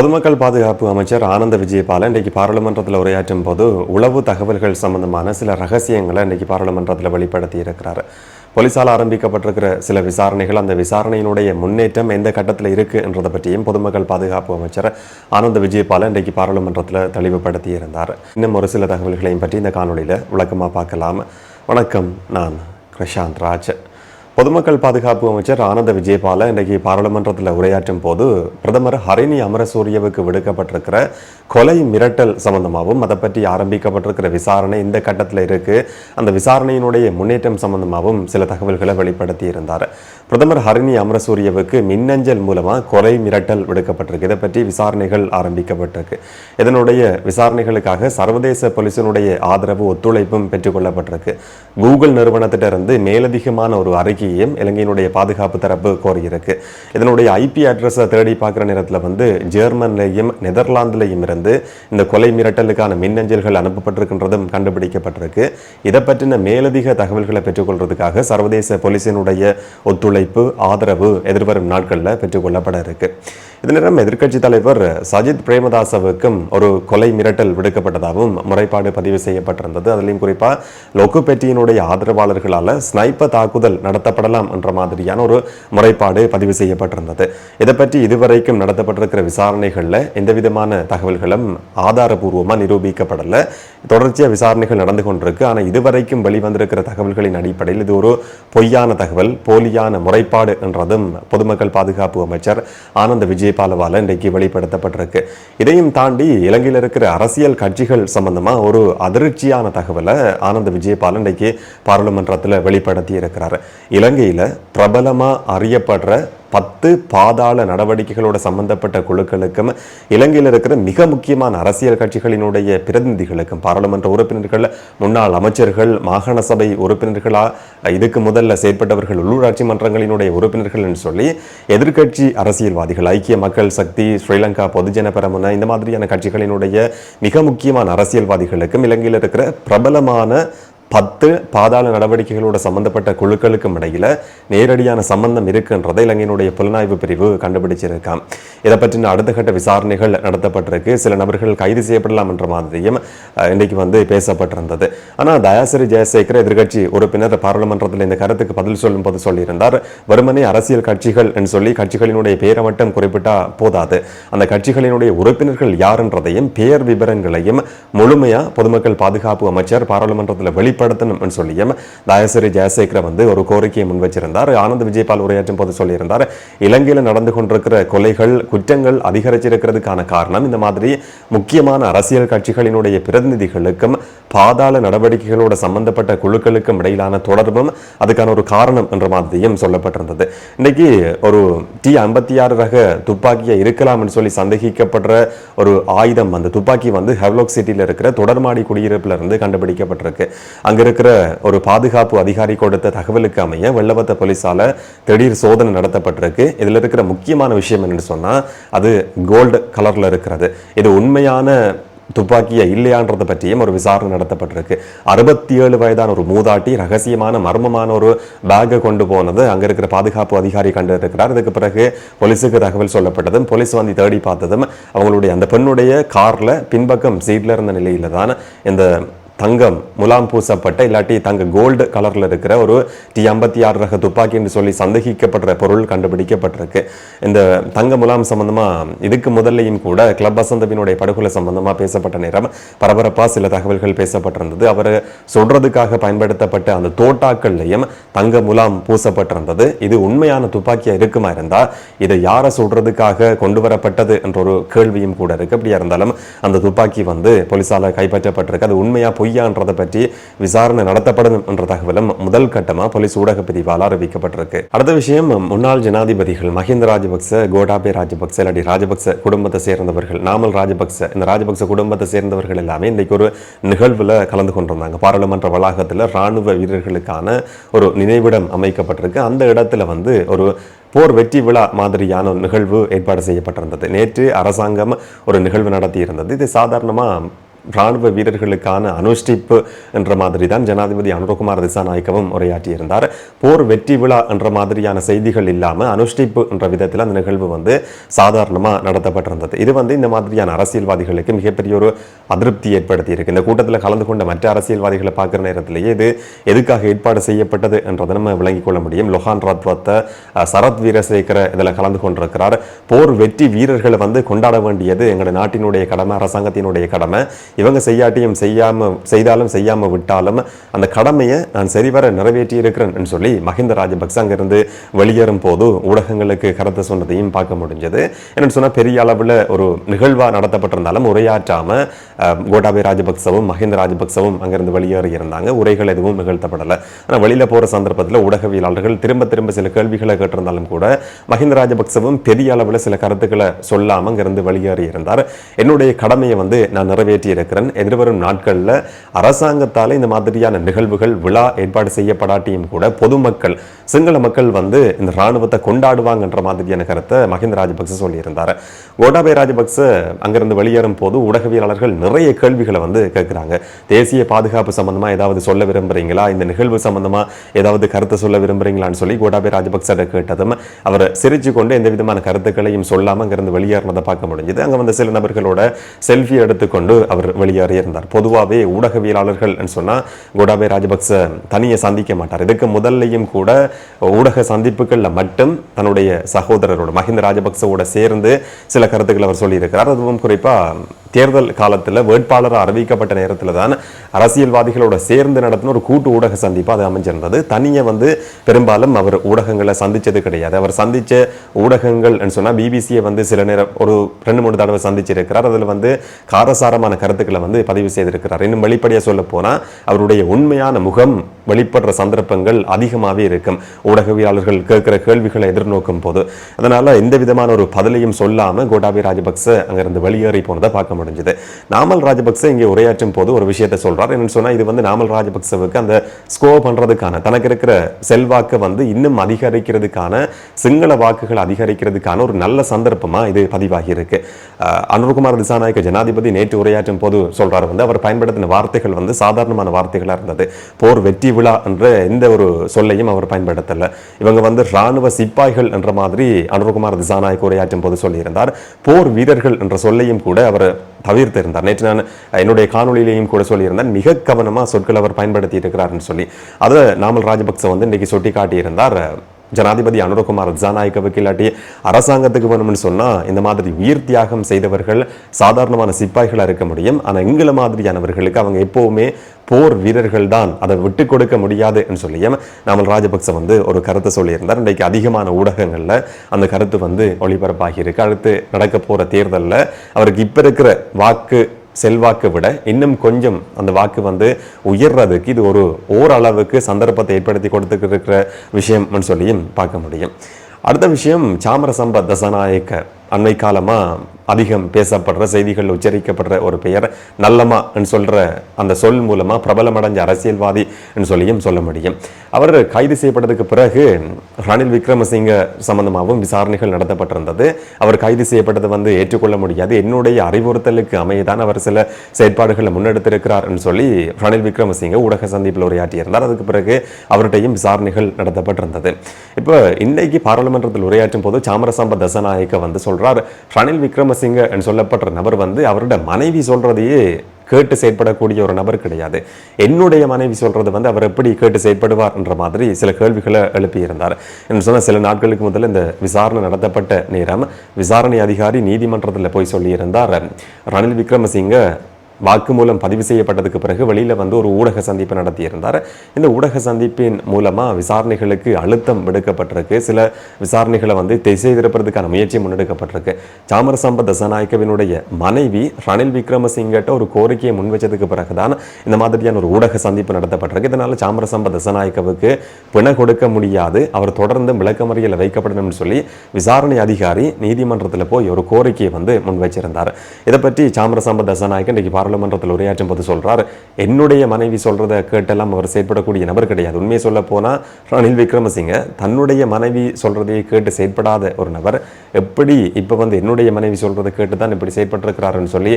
பொதுமக்கள் பாதுகாப்பு அமைச்சர் ஆனந்த விஜயபால இன்றைக்கு பாராளுமன்றத்தில் உரையாற்றும் போது உளவு தகவல்கள் சம்பந்தமான சில ரகசியங்களை இன்றைக்கு பாராளுமன்றத்தில் வெளிப்படுத்தி இருக்கிறார் போலீசால் ஆரம்பிக்கப்பட்டிருக்கிற சில விசாரணைகள் அந்த விசாரணையினுடைய முன்னேற்றம் எந்த கட்டத்தில் இருக்குன்றதை பற்றியும் பொதுமக்கள் பாதுகாப்பு அமைச்சர் ஆனந்த விஜயபால இன்றைக்கு பாராளுமன்றத்தில் தெளிவுபடுத்தி இருந்தார் இன்னும் ஒரு சில தகவல்களையும் பற்றி இந்த காணொளியில் விளக்கமாக பார்க்கலாம். வணக்கம் நான் பிரசாந்த் ராஜ். பொதுமக்கள் பாதுகாப்பு அமைச்சர் ஆனந்த விஜயபால இன்றைக்கு பாராளுமன்றத்தில் உரையாற்றும் போது பிரதமர் ஹரிணி அமரசூரியவுக்கு விடுக்கப்பட்டிருக்கிற கொலை மிரட்டல் சம்பந்தமாகவும் அதை பற்றி ஆரம்பிக்கப்பட்டிருக்கிற விசாரணை இந்த கட்டத்தில் இருக்கு. அந்த விசாரணையினுடைய முன்னேற்றம் சம்பந்தமாகவும் சில தகவல்களை வெளிப்படுத்தி இருந்தார். பிரதமர் ஹரிணி அமரசூரியவுக்கு மின்னஞ்சல் மூலமாக கொலை மிரட்டல் விடுக்கப்பட்டிருக்கு. இதை பற்றி விசாரணைகள் ஆரம்பிக்கப்பட்டிருக்கு. இதனுடைய விசாரணைகளுக்காக சர்வதேச போலீசினுடைய ஆதரவு ஒத்துழைப்பும் பெற்றுக்கொள்ளப்பட்டிருக்கு கூகுள் நிறுவனத்திடமிருந்து மேலதிகமான ஒரு அறிக்கையையும் இலங்கையினுடைய பாதுகாப்பு தரப்பு கோரியிருக்கு. இதனுடைய ஐபி அட்ரஸை தேடி பார்க்குற நேரத்தில் வந்து ஜெர்மன்லையும் நெதர்லாந்துலையும் இருந்து இந்த கொலை மிரட்டலுக்கான மின்னஞ்சல்கள் அனுப்பப்பட்டிருக்கின்றதும் கண்டுபிடிக்கப்பட்டிருக்கு. இதை பற்றின மேலதிக தகவல்களை பெற்றுக்கொள்றதுக்காக சர்வதேச போலீசினுடைய ஒத்துழைப்பு ஆதரவு எதிர்வரும் நாட்களில் பெற்றுக்கொள்ளப்பட இருக்குது இதனிடம் நேரம் எதிர்க்கட்சி தலைவர் சஜித் பிரேமதாசவுக்கும் ஒரு கொலை மிரட்டல் விடுக்கப்பட்டதாகவும் முறைப்பாடு பதிவு செய்யப்பட்டிருந்தது. அதிலையும் குறிப்பாக லொக்குபெட்டியினுடைய ஆதரவாளர்களால் ஸ்னைப்பர் தாக்குதல் நடத்தப்படலாம் என்ற மாதிரியான ஒரு முறைப்பாடு பதிவு செய்யப்பட்டிருந்தது. இதை பற்றி இதுவரைக்கும் நடத்தப்பட்டிருக்கிற விசாரணைகளில் எந்த விதமான தகவல்களும் ஆதாரபூர்வமாக நிரூபிக்கப்படலை. தொடர்ச்சியாக விசாரணைகள் நடந்து கொண்டிருக்கு. ஆனால் இதுவரைக்கும் வெளிவந்திருக்கிற தகவல்களின் அடிப்படையில் இது ஒரு பொய்யான தகவல் போலியான முறைப்பாடு என்றதும் பொதுமக்கள் பாதுகாப்பு அமைச்சர் ஆனந்த விஜய் விஜயபாலவால இன்றைக்கு வெளிப்படுத்தப்பட்டிருக்கு. இதையும் தாண்டி இலங்கையில் இருக்கிற அரசியல் கட்சிகள் சம்பந்தமா ஒரு அதிர்ச்சியான தகவலை ஆனந்த விஜயபால இன்றைக்கு பாராளுமன்றத்தில் வெளிப்படுத்தி இருக்கிறார் இலங்கையில் பிரபலமா அறியப்படுற பத்து பாதாள நடவடிக்கைகளோட சம்பந்தப்பட்ட குழுக்களுக்கும் இலங்கையில் இருக்கிற மிக முக்கியமான அரசியல் கட்சிகளினுடைய பிரதிநிதிகளுக்கும் பாராளுமன்ற உறுப்பினர்கள் முன்னாள் அமைச்சர்கள் மாகாண சபை உறுப்பினர்களா இதுக்கு முதல்ல செயற்பட்டவர்கள் உள்ளூராட்சி மன்றங்களினுடைய உறுப்பினர்கள் சொல்லி எதிர்க்கட்சி அரசியல்வாதிகள் ஐக்கிய மக்கள் சக்தி ஸ்ரீலங்கா பொதுஜன பெரமுன இந்த மாதிரியான கட்சிகளினுடைய மிக முக்கியமான அரசியல்வாதிகளுக்கும் இலங்கையில் இருக்கிற பிரபலமான பத்து பாதாள நடவடிக்கைகளோட சம்பந்தப்பட்ட குழுக்களுக்கும் இடையில நேரடியான சம்பந்தம் இருக்குன்றதை இலங்கையினுடைய புலனாய்வு பிரிவு கண்டுபிடிச்சிருக்காம். இதை பற்றின அடுத்த கட்ட விசாரணைகள் நடத்தப்பட்டிருக்கு. சில நபர்கள் கைது செய்யப்படலாம் என்ற மாதிரியும் அஹ், இன்றைக்கு வந்து பேசப்பட்டிருந்தது. ஆனால் தயாசிரி ஜெயசேகர் எதிர்க்கட்சி உறுப்பினர் பாராளுமன்றத்தில் இந்த கருத்துக்கு பதில் சொல்லும் போது சொல்லியிருந்தார் வெறுமனே அரசியல் கட்சிகள் என்று சொல்லி கட்சிகளினுடைய பெயரை மட்டும் குறிப்பிட்டா போதாது. அந்த கட்சிகளினுடைய உறுப்பினர்கள் யாருன்றதையும் பெயர் விவரங்களையும் முழுமையா பொதுமக்கள் பாதுகாப்பு அமைச்சர் பாராளுமன்றத்தில் வெளிப்படுத்தணும் சொல்லியும் தயசிரி ஜெயசேகர வந்து ஒரு கோரிக்கையை முன் வச்சிருந்தார் ஆனந்த் விஜயபால் உரையாற்றும் போது சொல்லியிருந்தார் இலங்கையில் நடந்து கொண்டிருக்கிற கொலைகள் குற்றங்கள் அதிகரிச்சிருக்கிறதுக்கான காரணம் இந்த மாதிரி முக்கியமான அரசியல் கட்சிகளினுடைய பிரதிநிதிகளுக்கும் பாதாள நடவடிக்கைகளோட சம்பந்தப்பட்ட குழுக்களுக்கும் இடையிலான தொடர்பும் அதுக்கான ஒரு காரணம் என்ற மாதிரியும் சொல்லப்பட்டிருந்தது. இன்னைக்கு ஒரு டி ஐம்பத்தி ஆறு ரக துப்பாக்கியா இருக்கலாம்னு சொல்லி சந்தேகிக்கப்படுற ஒரு ஆயுதம் அந்த துப்பாக்கி வந்து ஹெவ்லாக் சிட்டியில் இருக்கிற தொடர்மாடி குடியிருப்பில் இருந்து கண்டுபிடிக்கப்பட்டிருக்கு. அங்க இருக்கிற ஒரு பாதுகாப்பு அதிகாரி கொடுத்த தகவலுக்கு அமைய வெள்ளவத்த போலீஸால திடீர் சோதனை நடத்தப்பட்டிருக்கு. இதுல இருக்கிற முக்கியமான விஷயம் என்னன்னு சொன்னா அது கோல்டு கலர்ல இருக்கிறது. இது உண்மையான துப்பாக்கியா இல்லையான்றதை பற்றியும் ஒரு விசாரணை நடத்தப்பட்டிருக்கு. அறுபத்தி ஏழு வயதான ஒரு மூதாட்டி ரகசியமான மர்மமான ஒரு பேக்கை கொண்டு போனது அங்கே இருக்கிற பாதுகாப்பு அதிகாரி கண்டு இருக்கிறார் இதுக்கு பிறகு போலீஸுக்கு தகவல் சொல்லப்பட்டதும் போலீஸ் வந்து தேடி பார்த்ததும் அவங்களுடைய அந்த பெண்ணுடைய கார்ல பின்பக்கம் சீட்ல இருந்த நிலையில தான் இந்த தங்கம் முலாம் பூசப்பட்ட இல்லாட்டி தங்க கோல்டு கலரில் இருக்கிற ஒரு டி ஐம்பத்தி ஆறு ரக துப்பாக்கி என்று சொல்லி சந்தேகிக்கப்படுற பொருள் கண்டுபிடிக்கப்பட்டிருக்கு. இந்த தங்க முலாம் சம்பந்தமாக இதுக்கு முதல்லையும் கூட கிளப் வசந்தவினுடைய படுகொலை சம்பந்தமாக பேசப்பட்ட நேரம் பரபரப்பாக சில தகவல்கள் பேசப்பட்டிருந்தது. அவர் சொல்றதுக்காக பயன்படுத்தப்பட்ட அந்த தோட்டாக்கள்லையும் தங்க முலாம் பூசப்பட்டிருந்தது. இது உண்மையான துப்பாக்கியாக இருக்குமா இருந்தால் இதை யாரை சொல்றதுக்காக கொண்டு வரப்பட்டது என்ற ஒரு கேள்வியும் கூட இருக்கு. அப்படியா இருந்தாலும் அந்த துப்பாக்கி வந்து போலீஸால் கைப்பற்றப்பட்டிருக்கு. அது உண்மையாக பொய் பொய்யான்றதை பற்றி விசாரணை நடத்தப்படும் என்ற தகவலும் முதல் கட்டமா போலீஸ் ஊடக பிரிவால் அறிவிக்கப்பட்டிருக்கு. அடுத்த விஷயம் முன்னாள் ஜனாதிபதிகள் மஹிந்த ராஜபக்ச கோடாபே ராஜபக்ச இல்லாடி ராஜபக்ச குடும்பத்தை சேர்ந்தவர்கள் நாமல் ராஜபக்ச இந்த ராஜபக்ச குடும்பத்தை சேர்ந்தவர்கள் எல்லாமே இன்னைக்கு ஒரு நிகழ்வுல கலந்து கொண்டிருந்தாங்க. பாராளுமன்ற வளாகத்துல ராணுவ வீரர்களுக்கான ஒரு நினைவிடம் அமைக்கப்பட்டிருக்கு. அந்த இடத்துல வந்து ஒரு போர் வெற்றி விழா மாதிரியான ஒரு நிகழ்வு ஏற்பாடு செய்யப்பட்டிருந்தது. நேற்று அரசாங்கம் ஒரு நிகழ்வு நடத்தி இருந்தது இது சாதாரணமா ராணுவ வீரர்களுக்கான அனுஷ்டிப்பு என்ற மாதிரி தான் ஜனாதிபதி அனுரகுமார் திசாநாயக்கவும் உரையாற்றியிருந்தார். போர் வெற்றி விழா என்ற மாதிரியான செய்திகள் இல்லாமல் அனுஷ்டிப்பு என்ற விதத்தில் அந்த நிகழ்வு வந்து சாதாரணமாக நடத்தப்பட்டிருந்தது. இது வந்து இந்த மாதிரியான அரசியல்வாதிகளுக்கு மிகப்பெரிய ஒரு அதிருப்தி ஏற்படுத்தி இருக்கு. இந்த கூட்டத்தில் கலந்து கொண்ட மற்ற அரசியல்வாதிகளை பார்க்குற நேரத்திலேயே இது எதுக்காக ஏற்பாடு செய்யப்பட்டது என்றதை நம்ம விளங்கிக் கொள்ள முடியும். லொஹான் ராத்வத்த சரத் வீரசேகர இதில் கலந்து கொண்டிருக்கிறார். போர் வெற்றி வீரர்களை வந்து கொண்டாட வேண்டியது எங்களுடைய நாட்டினுடைய கடமை அரசாங்கத்தினுடைய கடமை. இவங்க செய்யாட்டியும் செய்யாம செய்தாலும் செய்யாம விட்டாலும் அந்த கடமையை நான் சரிவர நிறைவேற்றி இருக்கிறேன் சொல்லி மஹிந்த ராஜபக்ச அங்கிருந்து வெளியேறும் போது ஊடகங்களுக்கு கருத்து சொன்னதையும் பார்க்க முடிஞ்சது. என்னன்னு சொன்னா பெரிய அளவில் ஒரு நிகழ்வா நடத்தப்பட்டிருந்தாலும் உரையாற்றாம அஹ், கோட்டாபய ராஜபக்சவும் மஹிந்த ராஜபக்சவும் அங்கிருந்து வெளியேறி இருந்தாங்க. உரைகள் எதுவும் நிகழ்த்தப்படலை. ஆனால் வெளியில போற சந்தர்ப்பத்தில் ஊடகவியலாளர்கள் திரும்ப திரும்ப சில கேள்விகளை கேட்டிருந்தாலும் கூட மஹிந்த ராஜபக்சவும் பெரிய அளவில் சில கருத்துக்களை சொல்லாம அங்கிருந்து வெளியேறி இருந்தார். என்னுடைய கடமையை வந்து நான் நிறைவேற்றி இருக்கிறேன் எதிர்வரும் நாட்களில் அரசாங்கத்தால் இந்த மாதிரியான நிகழ்வுகள் விழா ஏற்பாடு செய்யப்படாட்டியும் கூட பொதுமக்கள் சிங்கள மக்கள் வந்து இந்த ராணுவத்தை கொண்டாடுவாங்கன்ற மாதிரியான கருத்தை மஹிந்த ராஜபக்ச சொல்லியிருந்தார். கோட்டாபய ராஜபக்ச அங்கிருந்து வெளியேறும் போது ஊடகவியலாளர்கள் நிறைய கேள்விகளை வந்து கேட்குறாங்க. தேசிய பாதுகாப்பு சம்பந்தமாக ஏதாவது சொல்ல விரும்புறீங்களா? இந்த நிகழ்வு சம்பந்தமாக ஏதாவது கருத்தை சொல்ல விரும்புகிறீங்களான்னு சொல்லி கோட்டாபய ராஜபக்ச கேட்டதும் அவர் சிரிச்சு கொண்டு எந்த விதமான கருத்துக்களையும் சொல்லாமல் அங்கிருந்து வெளியேறினதை பார்க்க முடிஞ்சது. அங்கே வந்து சில நபர்களோட செல்ஃபி எடுத்துக்கொண்டு அவர் வெளியேறியிருந்தார் பொதுவாகவே ஊடகவியலாளர்கள் சொன்னால் கோடாபய ராஜபக்ச தனியை சந்திக்க மாட்டார். இதுக்கு முதல்லையும் கூட ஊடக சந்திப்புகள்ல மட்டும் தன்னுடைய சகோதரரோட மஹிந்த ராஜபக்சவோட சேர்ந்து சில கருத்துக்கள் அவர் சொல்லியிருக்கிறார். அதுவும் குறிப்பா தேர்தல் காலத்தில் வேட்பாளர் அறிவிக்கப்பட்ட நேரத்தில் தான் அரசியல்வாதிகளோட சேர்ந்து நடத்தின ஒரு கூட்டு ஊடக சந்திப்பு அது அமைஞ்சிருந்தது. தனியே வந்து பெரும்பாலும் அவர் ஊடகங்களை சந்தித்தது கிடையாது. அவர் சந்தித்த ஊடகங்கள் சொன்னால் பிபிசியை வந்து சில நேரம் ஒரு ரெண்டு மூணு தடவை சந்திச்சிருக்கிறார். அதில் வந்து காரசாரமான கருத்துக்களை வந்து பதிவு செய்திருக்கிறார். இன்னும் வெளிப்படையாக சொல்ல போனால் அவருடைய உண்மையான முகம் வெளிப்படுற சந்தர்ப்பங்கள் அதிகமாகவே இருக்கும். ஊடகவியலாளர்கள் கேட்குற கேள்விகளை எதிர்நோக்கும் போது. அதனால் எந்த விதமான ஒரு பதிலையும் சொல்லாமல் கோட்டாபி ராஜபக்ச அங்கிருந்து வெளியேறி போனதை பார்க்க முடிஞ்சது. நாமல் ராஜபக்ச இங்கே உரையாற்றும் போது ஒரு விஷயத்தை சொல்றார். என்னன்னு சொன்னா இது வந்து நாமல் ராஜபக்சவுக்கு அந்த ஸ்கோ பண்றதுக்கான தனக்கு இருக்கிற செல்வாக்கை வந்து இன்னும் அதிகரிக்கிறதுக்கான சிங்கள வாக்குகள் அதிகரிக்கிறதுக்கான ஒரு நல்ல சந்தர்ப்பமா இது பதிவாகி இருக்கு அனுர்குமார் திசாநாயக்க ஜனாதிபதி நேற்று உரையாற்றும் போது சொல்றாரு வந்து அவர் பயன்படுத்தின வார்த்தைகள் வந்து சாதாரணமான வார்த்தைகளா இருந்தது. போர் வெற்றி விழா என்ற எந்த ஒரு சொல்லையும் அவர் பயன்படுத்தல. இவங்க வந்து ராணுவ சிப்பாய்கள் என்ற மாதிரி அனுர்குமார் திசாநாயக் உரையாற்றும் போது சொல்லியிருந்தார். போர் வீரர்கள் என்ற சொல்லையும் கூட அவர் தவிர்த்திருந்தார். நேற்று நான் என்னுடைய காணொலியிலையும் கூட சொல்லியிருந்தேன். மிக கவனமா சொற்கள் அவர் பயன்படுத்தி இருக்கிறார்னு சொல்லி. அதை நாமல் ராஜபக்ச வந்து இன்னைக்கு சுட்டி காட்டியிருந்தார் ஜனாதிபதி அனுரகுமார் ஜனநாயகவுக்கு இல்லாட்டி அரசாங்கத்துக்கு வேணும்னு சொன்னால் இந்த மாதிரி உயிர் தியாகம் செய்தவர்கள் சாதாரணமான சிப்பாய்களாக இருக்க முடியும். ஆனால் எங்களை மாதிரியானவர்களுக்கு அவங்க எப்போவுமே போர் வீரர்கள் தான். அதை விட்டு கொடுக்க முடியாதுன்னு சொல்லியும் நாமல் ராஜபக்ச வந்து ஒரு கருத்தை சொல்லியிருந்தார். இன்றைக்கு அதிகமான ஊடகங்களில் அந்த கருத்து வந்து ஒளிபரப்பாகி இருக்கு. அடுத்து நடக்க போகிற தேர்தலில் அவருக்கு இப்போ இருக்கிற வாக்கு செல்வாக்கு விட இன்னும் கொஞ்சம் அந்த வாக்கு வந்து உயர்றதுக்கு இது ஒரு ஓரளவுக்கு சந்தர்ப்பத்தை ஏற்படுத்தி கொடுத்துக்கிட்டு இருக்கிற விஷயம்னு சொல்லியும் பார்க்க முடியும். அடுத்த விஷயம் சாமர சம்பத் தசநாயக்க. அண்மை காலமாக அதிகம் பேசப்படுற செய்திகள் உச்சரிக்கப்படுற ஒரு பெயர் நல்லமா சொல்கிற அந்த சொல் மூலமாக பிரபலமடைஞ்ச அரசியல்வாதி சொல்லியும் சொல்ல முடியும். அவர் கைது செய்யப்பட்டதுக்கு பிறகு ரணில் விக்ரமசிங்க சம்பந்தமாகவும் விசாரணைகள் நடத்தப்பட்டிருந்தது. அவர் கைது செய்யப்பட்டது வந்து ஏற்றுக்கொள்ள முடியாது. என்னுடைய அறிவுறுத்தலுக்கு அமையதான் அவர் சில செயற்பாடுகளை முன்னெடுத்திருக்கிறார் சொல்லி ரணில் விக்ரமசிங்க ஊடக சந்திப்பில் உரையாற்றியிருந்தார். அதுக்கு பிறகு அவர்கிட்டையும் விசாரணைகள் நடத்தப்பட்டிருந்தது. இப்போ இன்னைக்கு பாராளுமன்றத்தில் உரையாற்றும் போது சாமரசம்ப தசநாயக்க வந்து சொல்கிறார் ரணில் விக்ரமசிங்க சொல்லப்படுற நபர் வந்து அவரோட மனைவி சொல்கிறதையே கேட்டு செயற்படக்கூடிய ஒரு நபர் கிடையாது. என்னுடைய மனைவி சொல்கிறது வந்து அவர் எப்படி கேட்டு செயற்படுவார் என்ற மாதிரி சில கேள்விகளை எழுப்பியிருந்தார். என்று சொன்னால் சில நாட்களுக்கு முதல்ல இந்த விசாரணை நடத்தப்பட்ட நேரம் விசாரணை அதிகாரி நீதிமன்றத்தில் போய் சொல்லியிருந்தார் ரணில் விக்ரமசிங்க. வாக்குமூலம் பதிவு செய்யப்பட்டதுக்கு பிறகு வெளியில் வந்து ஒரு ஊடக சந்திப்பு நடத்தியிருந்தார். இந்த ஊடக சந்திப்பின் மூலமாக விசாரணைகளுக்கு அழுத்தம் விடுக்கப்பட்டிருக்கு. சில விசாரணைகளை வந்து திசை திருப்பறதுக்கான முயற்சி முன்னெடுக்கப்பட்டிருக்கு. சாமர சம்பத் தசநாயக்கவினுடைய மனைவி ரணில் விக்ரமசிங்கிட்ட ஒரு கோரிக்கையை முன்வச்சதுக்கு பிறகுதான் இந்த மாதிரியான ஒரு ஊடக சந்திப்பு நடத்தப்பட்டிருக்கு. இதனால் சாமர சம்பத் தசநாயக்கவுக்கு பிணை கொடுக்க முடியாது. அவர் தொடர்ந்து விளக்கமறியில் வைக்கப்படணும்னு சொல்லி விசாரணை அதிகாரி நீதிமன்றத்தில் போய் ஒரு கோரிக்கையை வந்து முன் வச்சிருந்தார் இதை பற்றி சாமர சம்பத் தசநாயக்க இன்றைக்கு பாராளுமன்றத்தில் உரையாற்றும் போது சொல்கிறார் என்னுடைய மனைவி சொல்றதை கேட்டெல்லாம் அவர் செயற்படக்கூடிய நபர் கிடையாது. உண்மையை சொல்ல போனால் ரணில் விக்ரமசிங்க தன்னுடைய மனைவி சொல்கிறதையே கேட்டு செயற்படாத ஒரு நபர். எப்படி இப்போ வந்து என்னுடைய மனைவி சொல்றதை கேட்டு தான் இப்படி செயற்பட்டிருக்கிறாருன்னு சொல்லி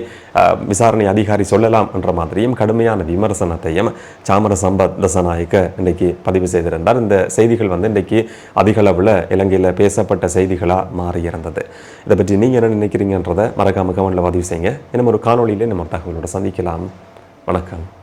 விசாரணை அதிகாரி சொல்லலாம் என்ற மாதிரியும் கடுமையான விமர்சனத்தையும் சாமர சம்பத் தசநாயக்க இன்னைக்கு பதிவு செய்திருந்தார். இந்த செய்திகள் வந்து இன்னைக்கு அதிக அளவில் இலங்கையில் பேசப்பட்ட செய்திகளாக மாறியிருந்தது. இதை பற்றி நீங்கள் என்ன நினைக்கிறீங்கன்றதை மறக்காம கமெண்ட்ல பதிவு செய்யுங்க. இன்னும் ஒரு காணொளியிலே நம்ம தகவல் சந்திக்கலாம் வணக்கம்.